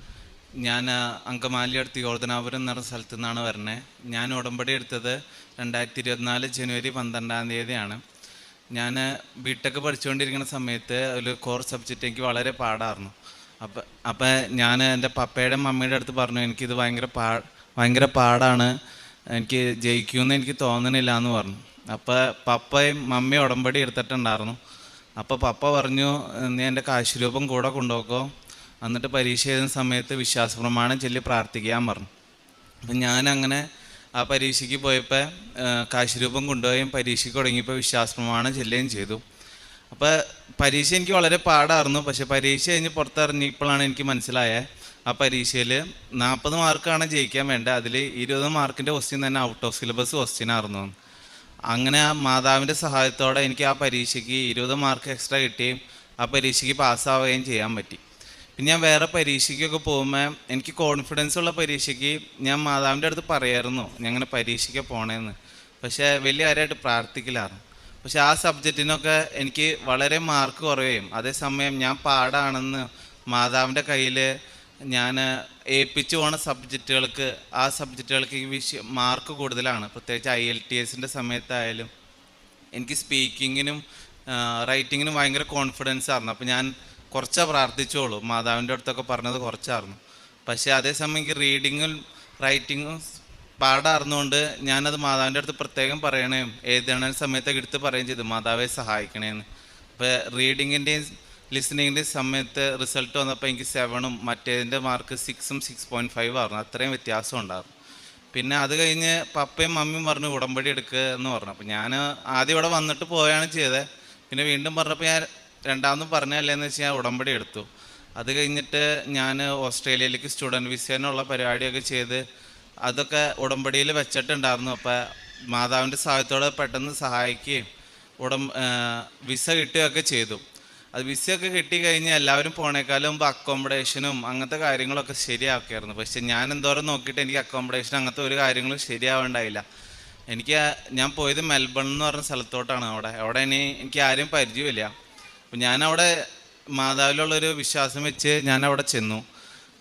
ഞാൻ അങ്കമാലി അടുത്ത് യോർദനാപുരം എന്ന് പറഞ്ഞ സ്ഥലത്തു നിന്നാണ് വരണേ ഞാൻ ഉടമ്പടി എടുത്തത് രണ്ടായിരത്തി ഇരുപത്തിനാല് ജനുവരി പന്ത്രണ്ടാം തീയതിയാണ്. ഞാൻ ബിടെക് പഠിച്ചുകൊണ്ടിരിക്കുന്ന സമയത്ത് ഒരു കോർ സബ്ജക്റ്റ് എനിക്ക് വളരെ പാടായിരുന്നു അപ്പം അപ്പം ഞാൻ എന്റെ പപ്പയുടെ മമ്മിയുടെ അടുത്ത് പറഞ്ഞു എനിക്കിത് ഭയങ്കര പാ ഭയങ്കര പാടാണ്. എനിക്ക് ജയിക്കുമെന്ന് എനിക്ക് തോന്നണില്ല എന്ന് പറഞ്ഞു. അപ്പോൾ പപ്പയും മമ്മിയും ഉടമ്പടി എടുത്തിട്ടുണ്ടായിരുന്നു അപ്പോൾ പപ്പ പറഞ്ഞു നീ എന്റെ കാശുരൂപം കൂടെ കൊണ്ടുപോക്കോ. എന്നിട്ട് പരീക്ഷ എഴുതുന്ന സമയത്ത് വിശ്വാസ പ്രമാണം ചൊല്ലി പ്രാർത്ഥിക്കാൻ പറഞ്ഞു. അപ്പം ഞാനങ്ങനെ ആ പരീക്ഷയ്ക്ക് പോയപ്പോൾ കാശുരൂപം കൊണ്ടുപോയും പരീക്ഷയ്ക്ക് തുടങ്ങിയപ്പോൾ വിശ്വാസ പ്രമാണം ചെല്ലുകയും ചെയ്തു. അപ്പോൾ പരീക്ഷ എനിക്ക് വളരെ പാടായിരുന്നു. പക്ഷേ പരീക്ഷ കഴിഞ്ഞ് പുറത്തിറങ്ങിയപ്പോഴാണ് എനിക്ക് മനസ്സിലായത് ആ പരീക്ഷയിൽ നാൽപ്പത് മാർക്കാണ് ജയിക്കാൻ വേണ്ടത്. അതിൽ ഇരുപത് മാർക്കിന്റെ ക്വസ്റ്റ്യൻ തന്നെ ഔട്ട് ഓഫ് സിലബസ് ക്വസ്റ്റ്യൻ ആയിരുന്നു. അങ്ങനെ ആ മാതാവിന്റെ സഹായത്തോടെ എനിക്ക് ആ പരീക്ഷയ്ക്ക് ഇരുപത് മാർക്ക് എക്സ്ട്രാ കിട്ടുകയും ആ പരീക്ഷയ്ക്ക് പാസ്സാവുകയും ചെയ്യാൻ പറ്റി. ഞാൻ വേറെ പരീക്ഷയ്ക്കൊക്കെ പോകുമ്പോൾ എനിക്ക് കോൺഫിഡൻസ് ഉള്ള പരീക്ഷയ്ക്ക് ഞാൻ മാതാവിന്റെ അടുത്ത് പറയായിരുന്നു ഞാൻ അങ്ങനെ പരീക്ഷയ്ക്ക് പോണേന്ന്. പക്ഷേ വലിയ കാര്യമായിട്ട് പ്രാർത്ഥിക്കില്ലായിരുന്നു. പക്ഷെ ആ സബ്ജക്റ്റിനൊക്കെ എനിക്ക് വളരെ മാർക്ക് കുറയുകയും അതേസമയം ഞാൻ പാടാണെന്ന് മാതാവിന്റെ കയ്യിൽ ഞാൻ ഏൽപ്പിച്ചു പോണ സബ്ജക്റ്റുകൾക്ക് ആ സബ്ജക്റ്റുകൾക്ക് വിഷയം മാർക്ക് കൂടുതലാണ്. പ്രത്യേകിച്ച് ഐ എൽ ടി എസിന്റെ സമയത്തായാലും എനിക്ക് സ്പീക്കിങ്ങിനും റൈറ്റിങ്ങിനും ഭയങ്കര കോൺഫിഡൻസ് ആയിരുന്നു. അപ്പോൾ ഞാൻ കുറച്ചേ പ്രാർത്ഥിച്ചോളൂ. മാതാവിന്റെ അടുത്തൊക്കെ പറഞ്ഞത് കുറച്ചായിരുന്നു പക്ഷേ അതേസമയം എനിക്ക് റീഡിങ്ങും റൈറ്റിങ്ങും പാടായിരുന്നുകൊണ്ട് ഞാനത് മാതാവിന്റെ അടുത്ത് പ്രത്യേകം പറയണേയും എഴുതണ സമയത്തൊക്കെ എടുത്ത് പറയുകയും ചെയ്തു മാതാവെ സഹായിക്കണേന്ന്. അപ്പോൾ റീഡിങ്ങിന്റെയും ലിസണിങ്ങിന്റെയും സമയത്ത് റിസൾട്ട് വന്നപ്പോൾ എനിക്ക് സെവനും മറ്റേതിന്റെ മാർക്ക് സിക്സും സിക്സ് പോയിന്റ് ഫൈവ് ആയിരുന്നു അത്രയും വ്യത്യാസം ഉണ്ടായിരുന്നു പിന്നെ അത് കഴിഞ്ഞ് പപ്പയും മമ്മിയും പറഞ്ഞു ഉടമ്പടി എടുക്കുക എന്ന് പറഞ്ഞു. അപ്പോൾ ഞാൻ ആദ്യം ഇവിടെ വന്നിട്ട് പോവുകയാണ് ചെയ്തത്. പിന്നെ വീണ്ടും പറഞ്ഞപ്പോൾ ഞാൻ രണ്ടാമതും പറഞ്ഞല്ലേ എന്ന് വെച്ച് ഞാൻ ഉടമ്പടി എടുത്തു. അത് കഴിഞ്ഞിട്ട് ഞാൻ ഓസ്ട്രേലിയയിലേക്ക് സ്റ്റുഡന്റ് വിസേനുള്ള പരിപാടിയൊക്കെ ചെയ്ത് അതൊക്കെ ഉടമ്പടിയിൽ വെച്ചിട്ടുണ്ടായിരുന്നു. അപ്പോൾ മാതാവിന്റെ സഹായത്തോടെ പെട്ടെന്ന് സഹായിക്കുകയും ഉടം വിസ കിട്ടുകയൊക്കെ ചെയ്തു. അത് വിസയൊക്കെ കിട്ടി കഴിഞ്ഞ് എല്ലാവരും പോണേക്കാളും മുമ്പ് അക്കോമഡേഷനും അങ്ങനത്തെ കാര്യങ്ങളൊക്കെ ശരിയാക്കിയായിരുന്നു. പക്ഷെ ഞാൻ എന്തോരം നോക്കിയിട്ട് എനിക്ക് അക്കോമഡേഷൻ അങ്ങനത്തെ ഒരു കാര്യങ്ങളും ശരിയാവേണ്ടായില്ല. എനിക്ക് ഞാൻ പോയത് മെൽബൺ എന്ന് പറഞ്ഞ സ്ഥലത്തോട്ടാണ് അവിടെ. അവിടെ ഇനി എനിക്ക് ആരും പരിചയമില്ല അപ്പം ഞാനവിടെ മാതാവിലുള്ളൊരു വിശ്വാസം വെച്ച് ഞാൻ അവിടെ ചെന്നു.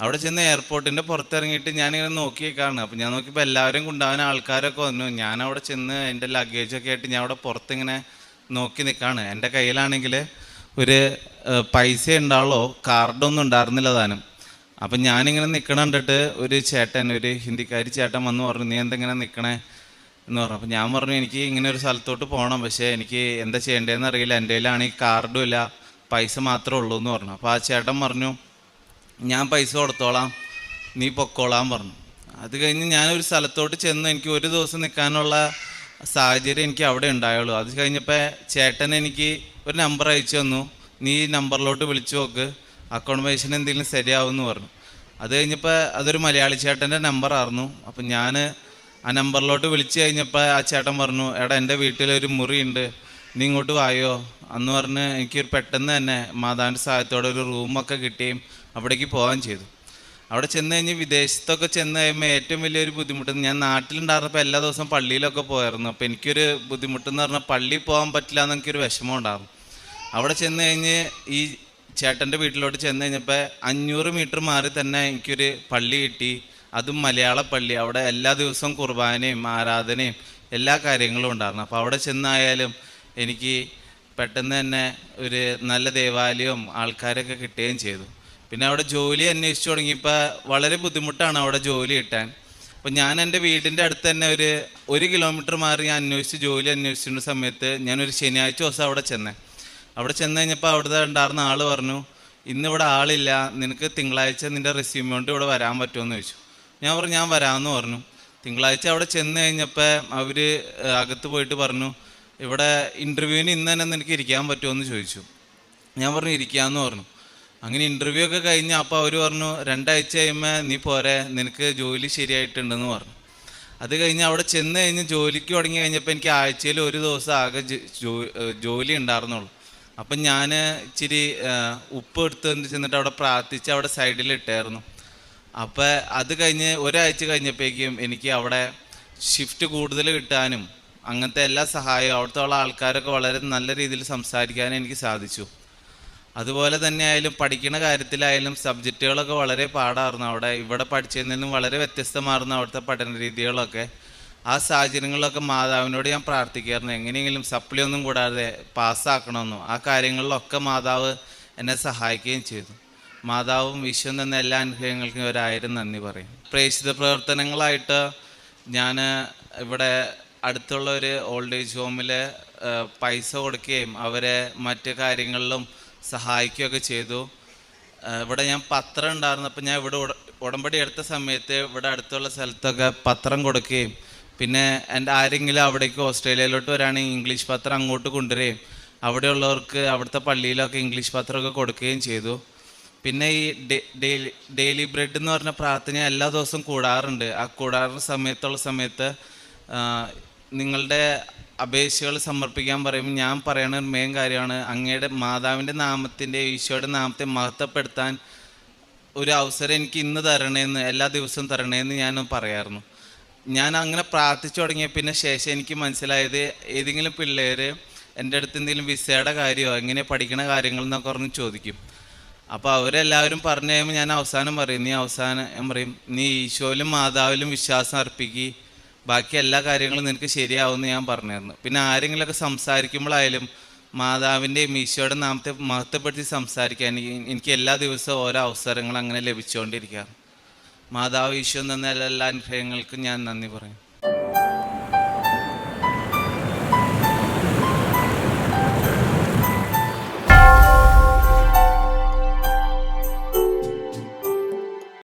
അവിടെ ചെന്ന് എയർപോർട്ടിന്റെ പുറത്തിറങ്ങിയിട്ട് ഞാനിങ്ങനെ നോക്കിയേക്കാണ്. അപ്പം ഞാൻ നോക്കിയപ്പോൾ എല്ലാവരും കൊണ്ടുപോകാൻ ആൾക്കാരൊക്കെ വന്നു. ഞാൻ അവിടെ ചെന്ന് എന്റെ ലഗേജൊക്കെ ആയിട്ട് ഞാൻ അവിടെ പുറത്തിങ്ങനെ നോക്കി നിൽക്കുകയാണ് എന്റെ കയ്യിലാണെങ്കിൽ ഒരു പൈസ ഉണ്ടാവുള്ളോ. കാർഡൊന്നും ഉണ്ടായിരുന്നില്ല താനും. അപ്പം ഞാനിങ്ങനെ നിൽക്കണം കണ്ടിട്ട് ഒരു ചേട്ടൻ ഒരു ഹിന്ദിക്കാരി ചേട്ടൻ വന്ന് പറഞ്ഞു നീ എന്തെങ്ങനെ നിൽക്കണേ എന്ന് പറഞ്ഞു. അപ്പം ഞാൻ പറഞ്ഞു എനിക്ക് ഇങ്ങനെ ഒരു സ്ഥലത്തോട്ട് പോകണം. പക്ഷേ എനിക്ക് എന്താ ചെയ്യേണ്ടതെന്ന് അറിയില്ല. എന്റെ കയ്യിലാണെങ്കിൽ കാർഡും ഇല്ല. പൈസ മാത്രമേ ഉള്ളൂ എന്ന് പറഞ്ഞു. അപ്പോൾ ആ ചേട്ടൻ പറഞ്ഞു ഞാൻ പൈസ കൊടുത്തോളാം. നീ പൊക്കോളാം പറഞ്ഞു. അത് കഴിഞ്ഞ് ഞാനൊരു സ്ഥലത്തോട്ട് ചെന്ന് എനിക്ക് ഒരു ദിവസം നിൽക്കാനുള്ള സാഹചര്യം എനിക്ക് അവിടെ ഉണ്ടായുള്ളൂ. അത് കഴിഞ്ഞപ്പോൾ ചേട്ടൻ എനിക്ക് ഒരു നമ്പർ അയച്ചു തന്നു. നീ നമ്പറിലോട്ട് വിളിച്ചു നോക്ക്. അക്കോമഡേഷൻ എന്തെങ്കിലും ശരിയാവും എന്ന് പറഞ്ഞു. അത് കഴിഞ്ഞപ്പോൾ അതൊരു മലയാളി ചേട്ടന്റെ നമ്പറായിരുന്നു. അപ്പം ഞാൻ ആ നമ്പറിലോട്ട് വിളിച്ചു കഴിഞ്ഞപ്പോൾ ആ ചേട്ടൻ പറഞ്ഞു എടാ എന്റെ വീട്ടിലൊരു മുറിയുണ്ട് നീ ഇങ്ങോട്ട് വായോ? അന്ന് പറഞ്ഞ് എനിക്ക് പെട്ടെന്ന് തന്നെ മാതാവിന്റെ സഹായത്തോടെ ഒരു റൂമൊക്കെ കിട്ടിയും അവിടേക്ക് പോകാൻ ചെയ്തു. അവിടെ ചെന്ന് കഴിഞ്ഞ് വിദേശത്തൊക്കെ ചെന്ന് കഴിയുമ്പോൾ ഏറ്റവും വലിയൊരു ബുദ്ധിമുട്ട് ഞാൻ നാട്ടിലുണ്ടായിരുന്നപ്പോൾ എല്ലാ ദിവസവും പള്ളിയിലൊക്കെ പോയായിരുന്നു. അപ്പോൾ എനിക്കൊരു ബുദ്ധിമുട്ടെന്ന് പറഞ്ഞാൽ പള്ളിയിൽ പോകാൻ പറ്റില്ല എന്ന് എനിക്കൊരു വിഷമം ഉണ്ടായിരുന്നു. അവിടെ ചെന്ന് കഴിഞ്ഞ് ഈ ചേട്ടന്റെ വീട്ടിലോട്ട് ചെന്ന് കഴിഞ്ഞപ്പോൾ അഞ്ഞൂറ് മീറ്റർ മാറി തന്നെ എനിക്കൊരു പള്ളി കിട്ടി. അതും മലയാള പള്ളി. അവിടെ എല്ലാ ദിവസവും കുർബാനയും ആരാധനയും എല്ലാ കാര്യങ്ങളും ഉണ്ടായിരുന്നു. അപ്പോൾ അവിടെ ചെന്നായാലും എനിക്ക് പെട്ടെന്ന് തന്നെ ഒരു നല്ല ദേവാലയവും ആൾക്കാരൊക്കെ കിട്ടുകയും ചെയ്തു. പിന്നെ അവിടെ ജോലി അന്വേഷിച്ചു തുടങ്ങിയപ്പോൾ വളരെ ബുദ്ധിമുട്ടാണ് അവിടെ ജോലി കിട്ടാൻ. അപ്പോൾ ഞാൻ എന്റെ വീടിന്റെ അടുത്ത് തന്നെ ഒരു ഒരു കിലോമീറ്റർ മാറി ഞാൻ അന്വേഷിച്ച് ജോലി അന്വേഷിച്ചിരുന്ന സമയത്ത് ഞാനൊരു ശനിയാഴ്ച ദിവസം അവിടെ ചെന്നേ. അവിടെ ചെന്ന് കഴിഞ്ഞപ്പോൾ അവിടുത്തെ ഉണ്ടായിരുന്ന ആൾ പറഞ്ഞു ഇന്നിവിടെ ആളില്ല. നിനക്ക് തിങ്കളാഴ്ച നിന്റെ റെസ്യൂമ് കൊണ്ട് ഇവിടെ വരാൻ പറ്റുമെന്ന് ചോദിച്ചു. ഞാൻ പറഞ്ഞു ഞാൻ വരാമെന്ന് പറഞ്ഞു. തിങ്കളാഴ്ച അവിടെ ചെന്ന് കഴിഞ്ഞപ്പോൾ അവർ അകത്ത് പോയിട്ട് പറഞ്ഞു ഇവിടെ ഇന്റർവ്യൂവിന് ഇന്ന് തന്നെ നിനക്ക് ഇരിക്കാൻ പറ്റുമെന്ന് ചോദിച്ചു. ഞാൻ പറഞ്ഞു ഇരിക്കാമെന്ന് പറഞ്ഞു. അങ്ങനെ ഇന്റർവ്യൂ ഒക്കെ കഴിഞ്ഞ് അപ്പോൾ അവർ പറഞ്ഞു രണ്ടാഴ്ച കഴിയുമ്പോൾ നീ പോരെ നിനക്ക് ജോലി ശരിയായിട്ടുണ്ടെന്ന് പറഞ്ഞു. അത് കഴിഞ്ഞ് അവിടെ ചെന്ന് കഴിഞ്ഞ് ജോലിക്ക് തുടങ്ങി കഴിഞ്ഞപ്പോൾ എനിക്ക് ആഴ്ചയിൽ ഒരു ദിവസം ആകെ ജോലി ഉണ്ടായിരുന്നുള്ളൂ. അപ്പം ഞാൻ ഇച്ചിരി ഉപ്പ് എടുത്ത് ചെന്നിട്ട് അവിടെ പ്രാർത്ഥിച്ച് അവിടെ സൈഡിൽ ഇട്ടായിരുന്നു. അപ്പോൾ അത് കഴിഞ്ഞ് ഒരാഴ്ച കഴിഞ്ഞപ്പോഴേക്കും എനിക്ക് അവിടെ ഷിഫ്റ്റ് കൂടുതൽ കിട്ടാനും അങ്ങനത്തെ എല്ലാ സഹായവും അവിടുത്തെ ഉള്ള ആൾക്കാരൊക്കെ വളരെ നല്ല രീതിയിൽ സംസാരിക്കാനും എനിക്ക് സാധിച്ചു. അതുപോലെ തന്നെ ആയാലും പഠിക്കുന്ന കാര്യത്തിലായാലും സബ്ജക്റ്റുകളൊക്കെ വളരെ പാടായിരുന്നു അവിടെ ഇവിടെ പഠിച്ചതിൽ നിന്നും വളരെ വ്യത്യസ്തമായിരുന്നു അവിടുത്തെ പഠന രീതികളൊക്കെ. ആ സാഹചര്യങ്ങളിലൊക്കെ മാതാവിനോട് ഞാൻ പ്രാർത്ഥിക്കായിരുന്നു എങ്ങനെയെങ്കിലും സപ്ലി ഒന്നും കൂടാതെ പാസ്സാക്കണമെന്നും ആ കാര്യങ്ങളിലൊക്കെ മാതാവ് എന്നെ സഹായിക്കുകയും ചെയ്തു. മാതാവും വിശ്വം തന്ന എല്ലാ അനുഗ്രഹങ്ങൾക്കും ഒരായിരം നന്ദി പറയും. പ്രേക്ഷിത പ്രവർത്തനങ്ങളായിട്ട് ഞാൻ ഇവിടെ അടുത്തുള്ള ഒരു ഓൾഡ് ഏജ് ഹോമിൽ പൈസ കൊടുക്കുകയും അവരെ മറ്റ് കാര്യങ്ങളിലും സഹായിക്കുകയൊക്കെ ചെയ്തു. ഇവിടെ ഞാൻ പത്രം ഉണ്ടായിരുന്നപ്പോൾ ഞാൻ ഇവിടെ ഉട- ഉടമ്പടി എടുത്ത സമയത്ത് ഇവിടെ അടുത്തുള്ള സ്ഥലത്തൊക്കെ പത്രം കൊടുക്കുകയും പിന്നെ എന്റെ ആരെങ്കിലും അവിടേക്ക് ഓസ്ട്രേലിയയിലോട്ട് വരാണെങ്കിൽ ഇംഗ്ലീഷ് പത്രം അങ്ങോട്ട് കൊണ്ടുവരികയും അവിടെയുള്ളവർക്ക് അവിടുത്തെ പള്ളിയിലൊക്കെ ഇംഗ്ലീഷ് പത്രമൊക്കെ കൊടുക്കുകയും ചെയ്തു. പിന്നെ ഈ ഡെയിലി ഡെയിലി ബ്രെഡ് എന്ന് പറഞ്ഞ പ്രാർത്ഥന എല്ലാ ദിവസവും കൂടാറുണ്ട്. ആ കൂടാറുള്ള സമയത്തുള്ള സമയത്ത് നിങ്ങളുടെ അപേക്ഷകൾ സമർപ്പിക്കാൻ പറയുമ്പോൾ ഞാൻ പറയണ ഒരു മെയിൻ കാര്യമാണ് അങ്ങയുടെ മാതാവിന്റെ നാമത്തിന്റെ ഈശോയുടെ നാമത്തെ മഹത്വപ്പെടുത്താൻ ഒരു അവസരം എനിക്ക് ഇന്ന് തരണേന്ന് എല്ലാ ദിവസവും തരണേന്ന് ഞാൻ പറയായിരുന്നു ഞാൻ അങ്ങനെ പ്രാർത്ഥിച്ചു തുടങ്ങിയ പിന്നെ ശേഷം എനിക്ക് മനസ്സിലായത് ഏതെങ്കിലും പിള്ളേർ എന്റെ അടുത്ത് എന്തെങ്കിലും വിസയുടെ കാര്യമോ എങ്ങനെ പഠിക്കണ കാര്യങ്ങൾ എന്നൊക്കെ പറഞ്ഞ് ചോദിക്കും. അപ്പോൾ അവരെല്ലാവരും പറഞ്ഞു കഴിയുമ്പോൾ ഞാൻ അവസാനം പറയും നീ അവസാനം ഞാൻ പറയും നീ ഈശോയിലും മാതാവിലും വിശ്വാസം അർപ്പിക്കുക ബാക്കി എല്ലാ കാര്യങ്ങളും നിനക്ക് ശരിയാവുമെന്ന് ഞാൻ പറഞ്ഞിരുന്നു. പിന്നെ ആരെങ്കിലുമൊക്കെ സംസാരിക്കുമ്പോഴായാലും മാതാവിന്റെയും ഈശോയുടെ നാമത്തെ മഹത്വപ്പെടുത്തി സംസാരിക്കാൻ എനി- എനിക്ക് എല്ലാ ദിവസവും ഓരോ അവസരങ്ങൾ അങ്ങനെ ലഭിച്ചുകൊണ്ടിരിക്കുകയാണ്. മാതാവ് ഈശോ തന്ന എല്ലാ അനുഗ്രഹങ്ങൾക്കും ഞാൻ നന്ദി പറയും.